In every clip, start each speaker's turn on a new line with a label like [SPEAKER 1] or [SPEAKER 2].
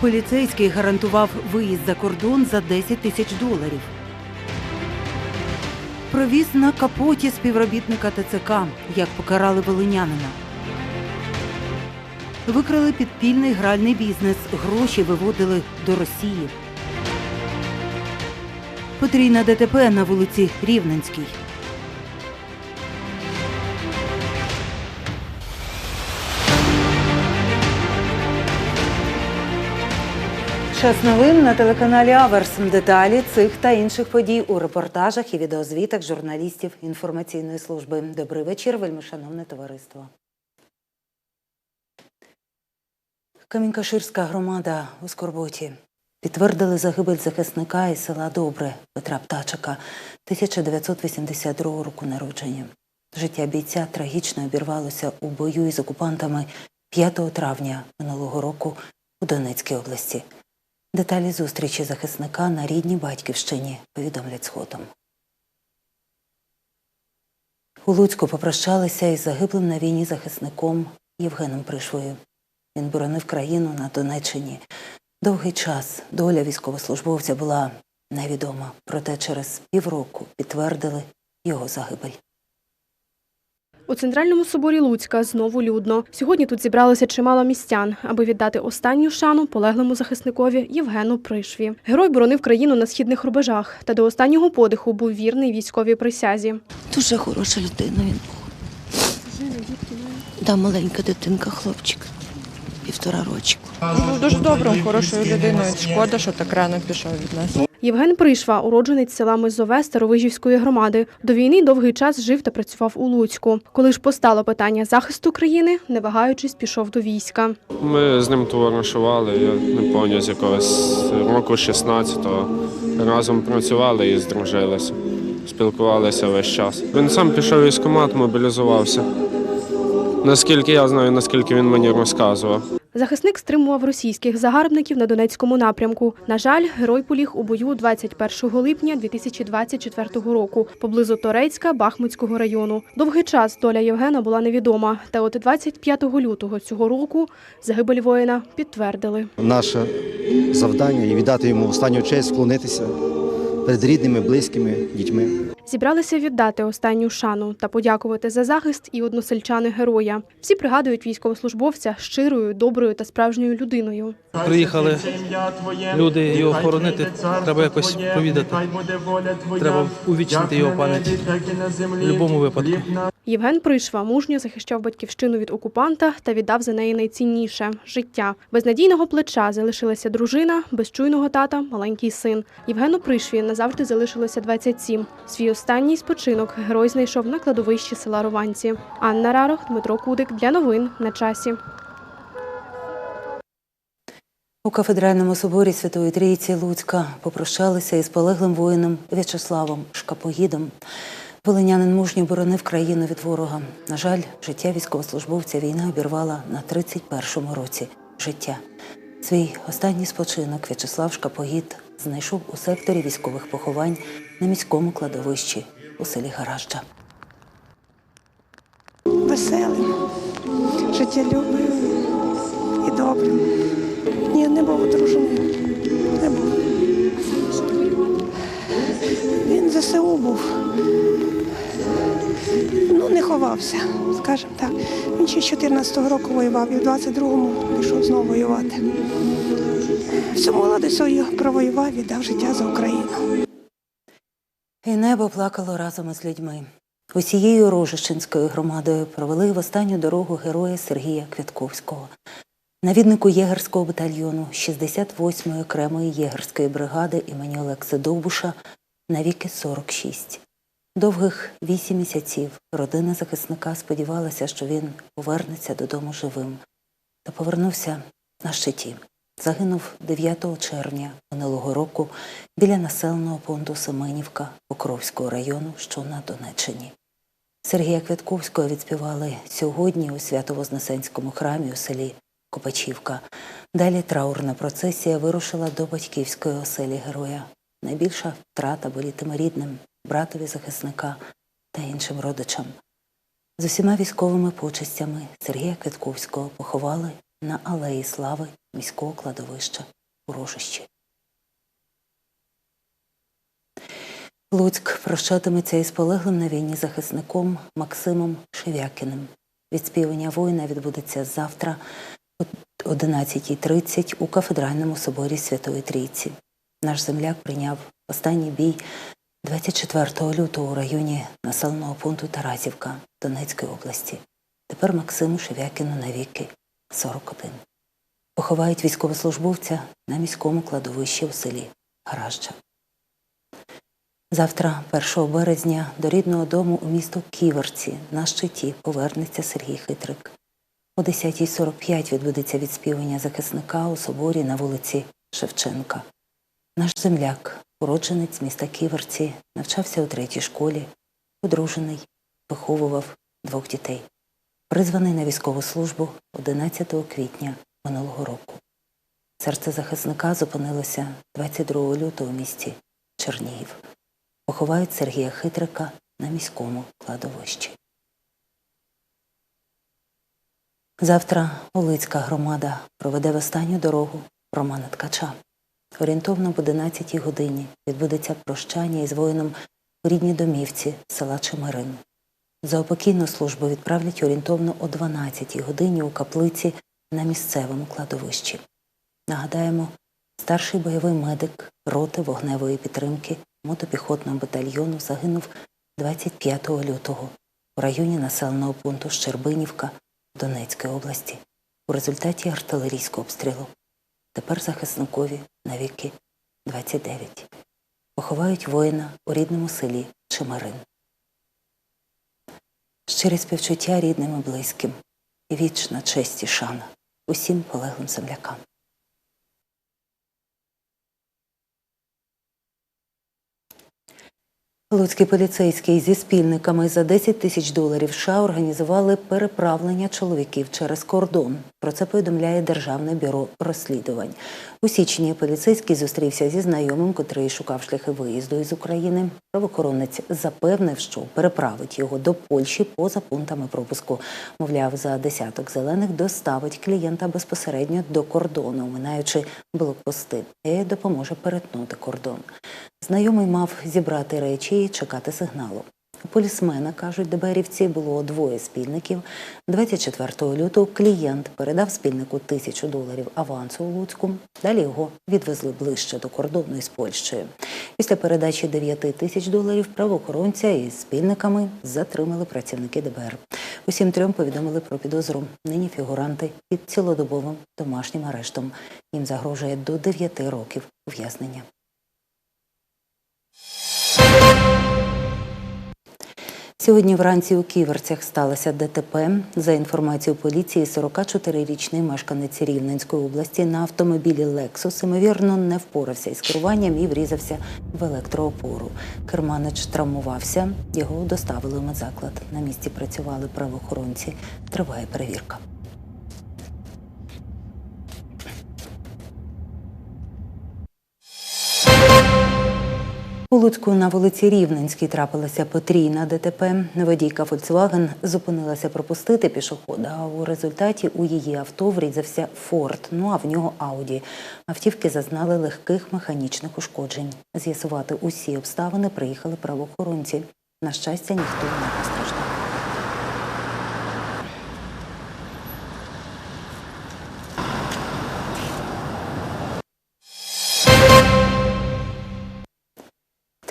[SPEAKER 1] Поліцейський гарантував виїзд за кордон за 10 тисяч доларів. Провіз на капоті співробітника ТЦК, як покарали волинянина. Викрили підпільний гральний бізнес, гроші виводили до Росії. Потрійна ДТП на вулиці Рівненській. Час новин на телеканалі Аверс. Деталі цих та інших подій у репортажах і відеозвітах журналістів інформаційної служби. Добрий вечір, вельмишановне товариство. Камінькаширська громада у Скорботі підтвердили загибель захисника із села Добре Петра Птачика 1982 року народження. Життя бійця трагічно обірвалося у бою із окупантами 5 травня минулого року у Донецькій області. Деталі зустрічі захисника на рідній батьківщині повідомлять згодом. У Луцьку попрощалися із загиблим на війні захисником Євгеном Пришвою. Він боронив країну на Донеччині. Довгий час доля військовослужбовця була невідома, проте через півроку підтвердили його загибель.
[SPEAKER 2] У центральному соборі Луцька знову людно. Сьогодні тут зібралося чимало містян, аби віддати останню шану полеглому захисникові Євгену Пришві. Герой боронив країну на східних рубежах та до останнього подиху був вірний військовій присязі.
[SPEAKER 3] Дуже хороша людина він був. Да, маленька дитинка, хлопчик, півтора рочку.
[SPEAKER 4] Був дуже добрим, хорошою людиною. Шкода, що так рано пішов від нас.
[SPEAKER 2] Євген Пришва, уродженець села Мизове Старовижівської громади. До війни довгий час жив та працював у Луцьку. Коли ж постало питання захисту країни, не вагаючись, пішов до війська.
[SPEAKER 5] Ми з ним товаришували, я не пам'ятаю, з якогось року 16-го. Разом працювали і здружилися, спілкувалися весь час. Він сам пішов військкомат, мобілізувався. Наскільки я знаю, наскільки він мені розказував.
[SPEAKER 2] Захисник стримував російських загарбників на Донецькому напрямку. На жаль, герой поліг у бою 21 липня 2024 року поблизу Торецька Бахмутського району. Довгий час доля Євгена була невідома. Та от 25 лютого цього року загибель воїна підтвердили.
[SPEAKER 6] Наше завдання і віддати йому останню честь, вклонитися перед рідними, близькими, дітьми.
[SPEAKER 2] Зібралися віддати останню шану та подякувати за захист і односельчани героя. Всі пригадують військовослужбовця щирою, доброю та справжньою людиною.
[SPEAKER 7] Приїхали люди його хоронити, треба якось провідати. Треба увічнити його пам'ять в будь-якому випадку.
[SPEAKER 2] Євген Пришва мужньо захищав батьківщину від окупанта та віддав за неї найцінніше життя. Без надійного плеча залишилася дружина, без чуйного тата маленький син. Євгену Пришві назавжди залишилося 27. Свій останній спочинок герой знайшов на кладовищі села Рованці. Анна Рарох, Дмитро Кудик для новин на часі.
[SPEAKER 1] У кафедральному соборі Святої Трійці Луцька попрощалися із полеглим воїном В'ячеславом Шкапогідом. Волинянин мужньо боронив країну від ворога. На жаль, життя військовослужбовця війна обірвала на 31-му році життя. Свій останній спочинок В'ячеслав Шкапогід знайшов у секторі військових поховань на міському кладовищі у селі Гаражджа.
[SPEAKER 8] веселим, життєлюбним і добрим. Ні, не був одружений. Не був. Він ЗСУ був. Ну, не ховався, скажімо так. Він ще з 14-го року воював і в 22-му пішов знову воювати. Всю молоді свою провоював і дав життя за Україну.
[SPEAKER 1] І небо плакало разом із людьми. Усією Рожищенською громадою провели в останню дорогу героя Сергія Квятковського. Навіднику єгерського батальйону 68-ї окремої єгерської бригади імені Олекси Довбуша навіки 46. Довгих вісім місяців родина захисника сподівалася, що він повернеться додому живим. Та повернувся на щиті. Загинув 9 червня минулого року біля населеного пункту Семенівка Покровського району, що на Донеччині. Сергія Квятковського відспівали сьогодні у Свято-Вознесенському храмі у селі Копачівка. Далі траурна процесія вирушила до батьківської оселі героя. Найбільша втрата болітиме рідним, братові захисника та іншим родичам. З усіма військовими почестями Сергія Квятковського поховали на алеї слави міського кладовища у Рожищі. Луцьк прощатиметься із полеглим на війні захисником Максимом Шевякіним. Відспівання воїна відбудеться завтра о 11.30 у кафедральному соборі Святої Трійці. Наш земляк прийняв останній бій 24 лютого у районі населеного пункту Тарасівка Донецької області. Тепер Максиму Шевякіну навіки 41. Поховають військовослужбовця на міському кладовищі у селі Гаражджа. Завтра, 1 березня, до рідного дому у місто Ківерці на щиті повернеться Сергій Хитрик. О 10.45 відбудеться відспівання захисника у соборі на вулиці Шевченка. Наш земляк, уродженець міста Ківерці, навчався у третій школі, одружений, виховував двох дітей. Призваний на військову службу 11 квітня минулого року. Серце захисника зупинилося 22 лютого у місті Чернігів. Поховають Сергія Хитрика на міському кладовищі. Завтра Улицька громада проведе в останню дорогу Романа Ткача. Орієнтовно об 11 годині відбудеться прощання із воїном у рідній домівці села Чемерин. За опокійну службу відправлять орієнтовно о 12-й годині у каплиці на місцевому кладовищі. Нагадаємо, старший бойовий медик роти вогневої підтримки мотопіхотного батальйону загинув 25 лютого у районі населеного пункту Щербинівка Донецької області у результаті артилерійського обстрілу. Тепер захисникові навіки 29. Поховають воїна у рідному селі Чемерин. Щирі співчуття рідним і близьким вічна честь і шана усім полеглим землякам. Луцькі поліцейські зі спільниками за 10 тисяч доларів США організували переправлення чоловіків через кордон. Про це повідомляє Державне бюро розслідувань. У січні поліцейський зустрівся зі знайомим, котрий шукав шляхи виїзду із України. Правоохоронець запевнив, що переправить його до Польщі поза пунктами пропуску. Мовляв, за десяток зелених доставить клієнта безпосередньо до кордону, минаючи блокпости, і допоможе перетнути кордон. Знайомий мав зібрати речі і чекати сигналу. Полісмена, кажуть ДБРівці, було двоє спільників. 24 лютого клієнт передав спільнику тисячу доларів авансу у Луцьку. Далі його відвезли ближче до кордону із Польщею. Після передачі 9 тисяч доларів правоохоронця із спільниками затримали працівники ДБР. Усім трьом повідомили про підозру. Нині фігуранти під цілодобовим домашнім арештом. Їм загрожує до 9 років ув'язнення. Сьогодні вранці у Ківерцях сталося ДТП. За інформацією поліції, 44-річний мешканець Рівненської області на автомобілі Lexus, ймовірно, не впорався із керуванням і врізався в електроопору. Керманич травмувався, його доставили у медзаклад. На місці працювали правоохоронці. Триває перевірка. У Луцьку на вулиці Рівненській трапилася потрійна ДТП. Водійка Volkswagen зупинилася пропустити пішохода, а у результаті у її авто врізався Форд, ну а в нього Ауді. Автівки зазнали легких механічних ушкоджень. З'ясувати усі обставини приїхали правоохоронці. На щастя, ніхто не постраждав. –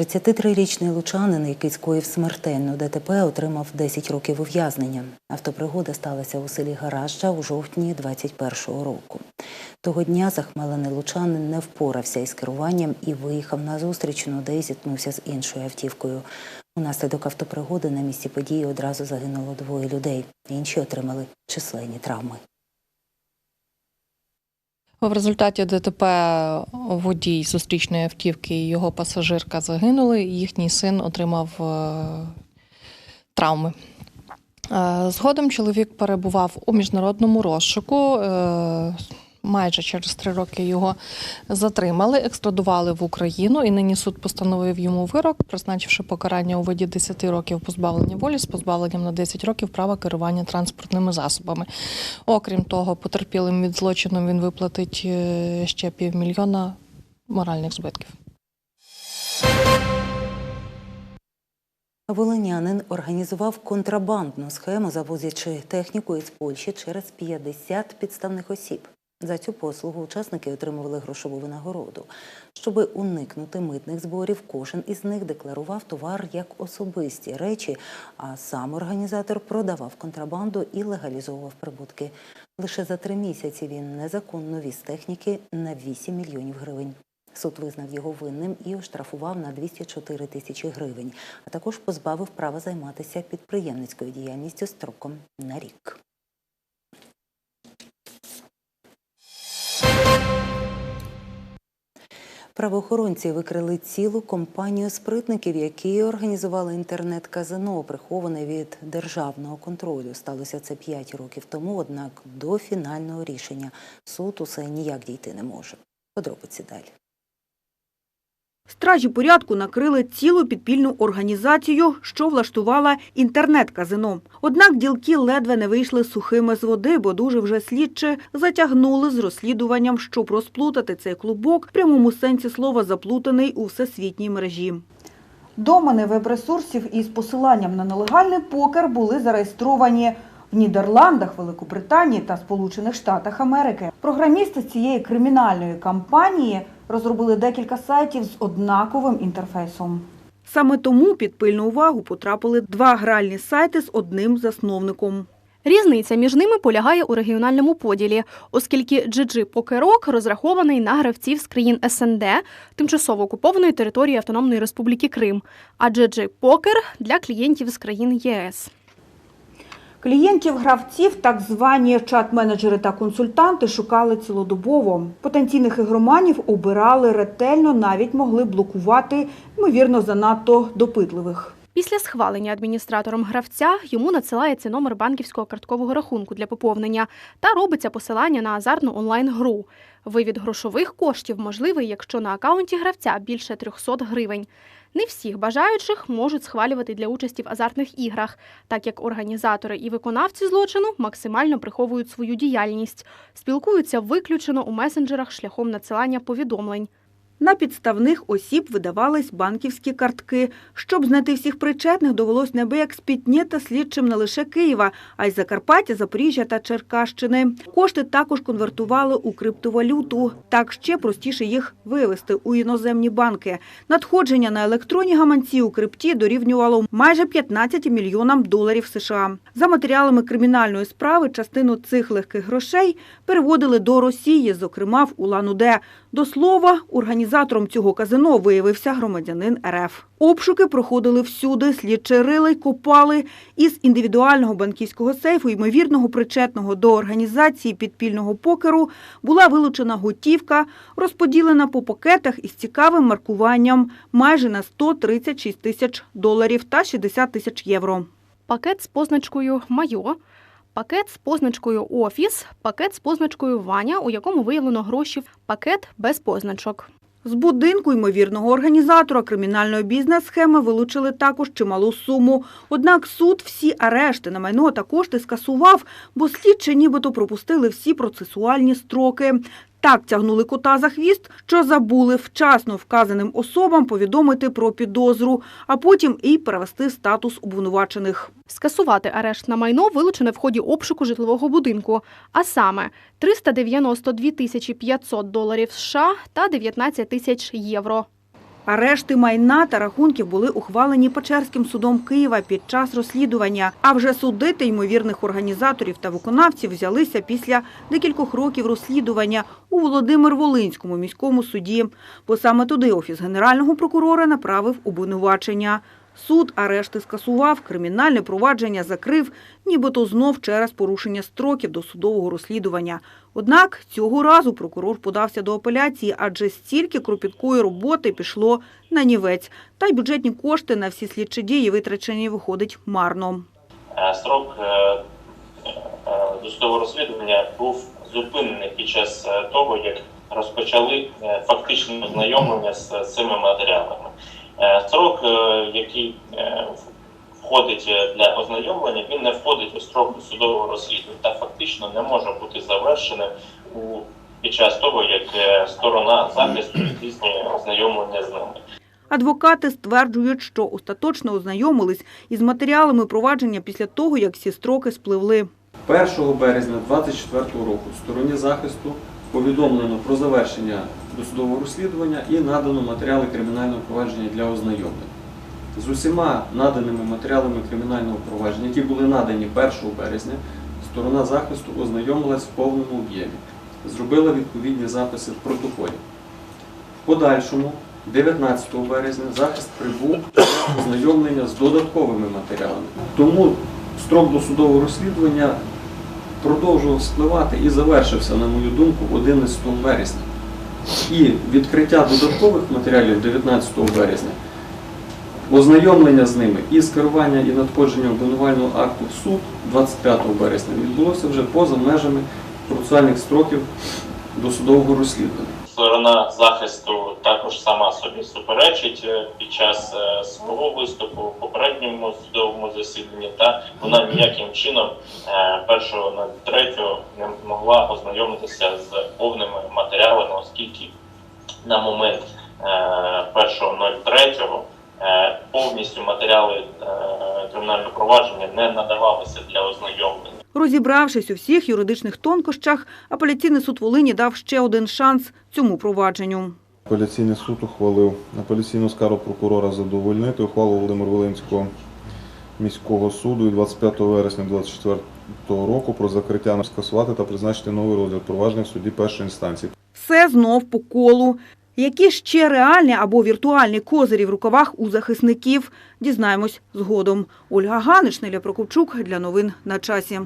[SPEAKER 1] 33-річний лучанин, який скоїв смертельну ДТП, отримав 10 років ув'язнення. Автопригода сталася у селі Гаражджа у жовтні 21-го року. Того дня захмелений лучанин не впорався із керуванням і виїхав на зустрічну, де й зіткнувся з іншою автівкою. Унаслідок автопригоди на місці події одразу загинуло двоє людей. Інші отримали численні травми.
[SPEAKER 9] В результаті ДТП водій зустрічної автівки і його пасажирка загинули. Їхній син отримав е, травми. Е, Згодом чоловік перебував у міжнародному розшуку. Майже через три роки його затримали, екстрадували в Україну, і нині суд постановив йому вирок, призначивши покарання у виді 10 років позбавлення волі з позбавленням на 10 років права керування транспортними засобами. Окрім того, потерпілим від злочину він виплатить е, ще півмільйона моральних збитків.
[SPEAKER 1] Волинянин організував контрабандну схему, завозячи техніку із Польщі через 50 підставних осіб. За цю послугу учасники отримували грошову винагороду. Щоби уникнути митних зборів, кожен із них декларував товар як особисті речі, а сам організатор продавав контрабанду і легалізовував прибутки. Лише за три місяці він незаконно віз техніки на 8 мільйонів гривень. Суд визнав його винним і оштрафував на 204 тисячі гривень, а також позбавив права займатися підприємницькою діяльністю строком на рік. Правоохоронці викрили цілу компанію спритників, які організували інтернет-казино, приховане від державного контролю. Сталося це 5 років тому, однак до фінального рішення суд усе ніяк дійти не може. Подробиці далі.
[SPEAKER 10] Стражі порядку накрили цілу підпільну організацію, що влаштувала інтернет-казино. Однак ділки ледве не вийшли сухими з води, бо дуже вже слідче затягнули з розслідуванням, щоб розплутати цей клубок, в прямому сенсі слова заплутаний у всесвітній мережі.
[SPEAKER 11] Домени веб-ресурсів із посиланням на нелегальний покер були зареєстровані в Нідерландах, Великобританії та Сполучених Штатах Америки. Програмісти цієї кримінальної кампанії розробили декілька сайтів з однаковим інтерфейсом.
[SPEAKER 10] Саме тому під пильну увагу потрапили два гральні сайти з одним засновником.
[SPEAKER 2] Різниця між ними полягає у регіональному поділі, оскільки GG Покерок розрахований на гравців з країн СНД, тимчасово окупованої території Автономної Республіки Крим, а GG Покер для клієнтів з країн ЄС.
[SPEAKER 11] Клієнтів гравців, так звані чат-менеджери та консультанти, шукали цілодобово. Потенційних ігроманів обирали ретельно, навіть могли блокувати, ймовірно, занадто допитливих.
[SPEAKER 2] Після схвалення адміністратором гравця йому надсилається номер банківського карткового рахунку для поповнення та робиться посилання на азартну онлайн-гру. Вивід грошових коштів можливий, якщо на акаунті гравця більше 300 гривень. Не всіх бажаючих можуть схвалювати для участі в азартних іграх, так як організатори і виконавці злочину максимально приховують свою діяльність, спілкуються виключено у месенджерах шляхом надсилання повідомлень.
[SPEAKER 10] На підставних осіб видавались банківські картки. Щоб знайти всіх причетних, довелось неабияк спітніти слідчим не лише Києва, а й Закарпаття, Запоріжжя та Черкащини. Кошти також конвертували у криптовалюту. Так ще простіше їх вивести у іноземні банки. Надходження на електронні гаманці у крипті дорівнювало майже 15 мільйонам доларів США. За матеріалами кримінальної справи частину цих легких грошей переводили до Росії, зокрема в Улан-Удэ. До слова, організатором цього казино виявився громадянин РФ. Обшуки проходили всюди, слідчі рили, копали. Із індивідуального банківського сейфу, ймовірного причетного до організації підпільного покеру, була вилучена готівка, розподілена по пакетах із цікавим маркуванням майже на 136 тисяч доларів та 60 тисяч євро.
[SPEAKER 2] Пакет з позначкою Майо, пакет з позначкою Офіс, пакет з позначкою Ваня, у якому виявлено гроші, пакет без позначок.
[SPEAKER 10] З будинку ймовірного організатора кримінальної бізнес-схеми вилучили також чималу суму. Однак суд всі арешти на майно та кошти скасував, бо слідчі нібито пропустили всі процесуальні строки. Так тягнули кота за хвіст, що забули вчасно вказаним особам повідомити про підозру, а потім і перевести статус обвинувачених.
[SPEAKER 2] Скасувати арешт на майно вилучене в ході обшуку житлового будинку, а саме 392 тисячі 500 доларів США та 19 тисяч євро.
[SPEAKER 10] Арешти майна та рахунків були ухвалені Печерським судом Києва під час розслідування. А вже судити ймовірних організаторів та виконавців взялися після декількох років розслідування у Володимир-Волинському міському суді. Бо саме туди офіс генерального прокурора направив обвинувачення. Суд арешти скасував, кримінальне провадження закрив, нібито знов через порушення строків до судового розслідування. Однак цього разу прокурор подався до апеляції, адже стільки кропіткої роботи пішло на нівець, та й бюджетні кошти на всі слідчі дії витрачені виходить марно.
[SPEAKER 12] Строк е, е, досудового розслідування був зупинений під час е, того, як розпочали е, фактичне ознайомлення з цими матеріалами. Е, Строк, е, який е, входить для ознайомлення, він не входить у строк досудового розслідування та фактично не може бути завершеним у під час того, як сторона захисту здійснює ознайомлення з ними.
[SPEAKER 10] Адвокати стверджують, що остаточно ознайомились із матеріалами провадження після того, як всі строки спливли.
[SPEAKER 13] 1 березня 2024 року стороні захисту повідомлено про завершення досудового розслідування і надано матеріали кримінального провадження для ознайомлення. З усіма наданими матеріалами кримінального провадження, які були надані 1 березня, сторона захисту ознайомилась в повному об'ємі, зробила відповідні записи в протоколі. В подальшому, 19 березня, захист прибув для ознайомлення з додатковими матеріалами. Тому строк досудового розслідування продовжував спливати і завершився, на мою думку, 11 вересня. І відкриття додаткових матеріалів 19 березня, ознайомлення з ними і скерування і надходження обвинувального акту в суд 25 березня відбулося вже поза межами процесуальних строків досудового розслідування.
[SPEAKER 12] Сторона захисту також сама собі суперечить е, під час е, свого виступу в попередньому судовому засіданні, та вона ніяким чином е, першого на третього не могла ознайомитися з повними матеріалами, оскільки на момент е, 1.03 е, повністю матеріали кримінального провадження не надавалися для ознайомлення.
[SPEAKER 10] Розібравшись у всіх юридичних тонкощах, апеляційний суд Волині дав ще один шанс цьому провадженню.
[SPEAKER 14] Апеляційний суд ухвалив апеляційну скаргу прокурора задовольнити ухвалу Володимир Волинського міського суду від 25 вересня 2024 року про закриття скасувати та призначити новий розгляд провадження в суді першої інстанції.
[SPEAKER 10] Все знов по колу. Які ще реальні або віртуальні козирі в рукавах у захисників, дізнаємось згодом. Ольга Ганич, Неля Прокопчук для новин на часі.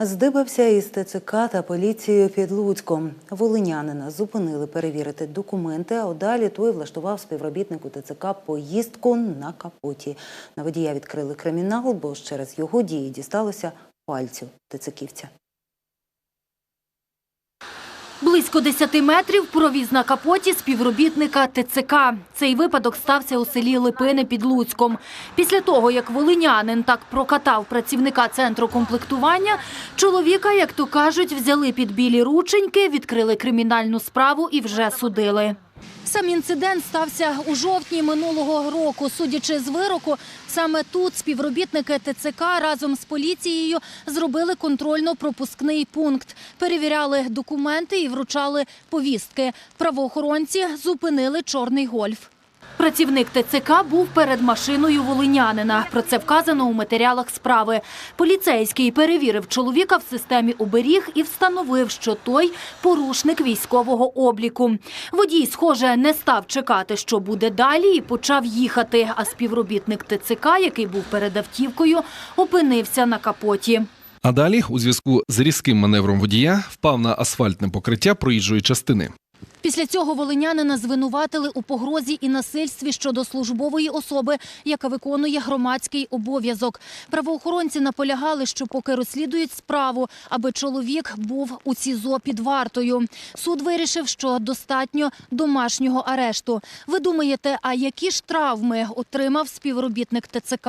[SPEAKER 1] Здибався із ТЦК та поліцією під Луцьком. Волинянина зупинили перевірити документи, а далі той влаштував співробітнику ТЦК поїздку на капоті. На водія відкрили кримінал, бо через його дії дісталося пальцю ТЦКівця.
[SPEAKER 15] Близько 10 метрів провіз на капоті співробітника ТЦК. Цей випадок стався у селі Липини під Луцьком. Після того, як волинянин так прокатав працівника центру комплектування, чоловіка, як то кажуть, взяли під білі рученьки, відкрили кримінальну справу і вже судили. Сам інцидент стався у жовтні минулого року. Судячи з вироку, саме тут співробітники ТЦК разом з поліцією зробили контрольно-пропускний пункт, перевіряли документи і вручали повістки. Правоохоронці зупинили чорний гольф. Працівник ТЦК був перед машиною волинянина. Про це вказано у матеріалах справи. Поліцейський перевірив чоловіка в системі оберіг і встановив, що той порушник військового обліку. Водій, схоже, не став чекати, що буде далі, і почав їхати. А співробітник ТЦК, який був перед автівкою, опинився на капоті.
[SPEAKER 16] А далі, у зв'язку з різким маневром водія, впав на асфальтне покриття проїжджої частини.
[SPEAKER 15] Після цього волинянина звинуватили у погрозі і насильстві щодо службової особи, яка виконує громадський обов'язок. Правоохоронці наполягали, що поки розслідують справу, аби чоловік був у СІЗО під вартою. Суд вирішив, що достатньо домашнього арешту. Ви думаєте, а які ж травми отримав співробітник ТЦК?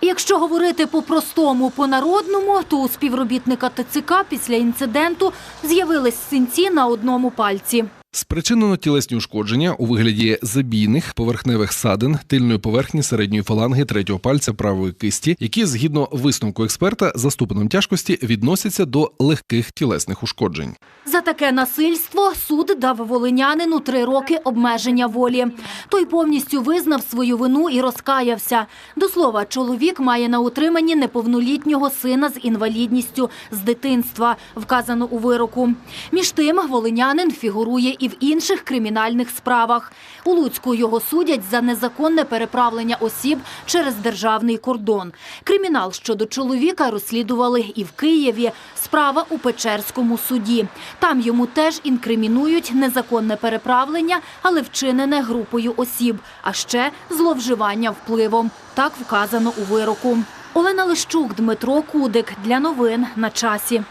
[SPEAKER 15] Якщо говорити по-простому, по-народному, то у співробітника ТЦК після інциденту з'явились синці на одному пальці.
[SPEAKER 16] Спричинено тілесні ушкодження у вигляді забійних поверхневих садин тильної поверхні середньої фаланги третього пальця правої кисті, які, згідно висновку експерта, за ступенем тяжкості відносяться до легких тілесних ушкоджень.
[SPEAKER 15] За таке насильство суд дав волинянину три роки обмеження волі. Той повністю визнав свою вину і розкаявся. До слова, чоловік має на утриманні неповнолітнього сина з інвалідністю з дитинства, вказано у вироку. Між тим, волинянин фігурує і в інших кримінальних справах. У Луцьку його судять за незаконне переправлення осіб через державний кордон. Кримінал щодо чоловіка розслідували і в Києві. Справа у Печерському суді. Там йому теж інкримінують незаконне переправлення, але вчинене групою осіб, а ще зловживання впливом. Так вказано у вироку. Олена Лищук, Дмитро Кудик. Для новин на часі.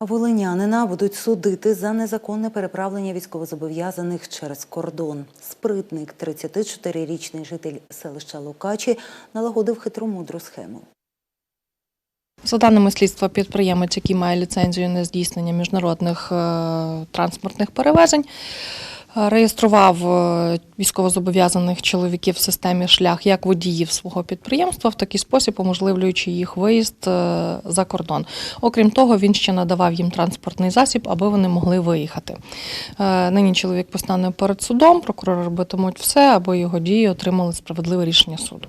[SPEAKER 1] Волинянина будуть судити за незаконне переправлення військовозобов'язаних через кордон. Спритник, 34-річний житель селища Лукачі, налагодив хитромудру схему.
[SPEAKER 9] За даними слідства, підприємець, який має ліцензію на здійснення міжнародних е, транспортних перевезень, реєстрував е, військовозобов'язаних чоловіків в системі шлях як водіїв свого підприємства, в такий спосіб уможливлюючи їх виїзд е, за кордон. Окрім того, він ще надавав їм транспортний засіб, аби вони могли виїхати. Е, Нині чоловік постане перед судом, прокурори робитимуть все, аби його дії отримали справедливе рішення суду.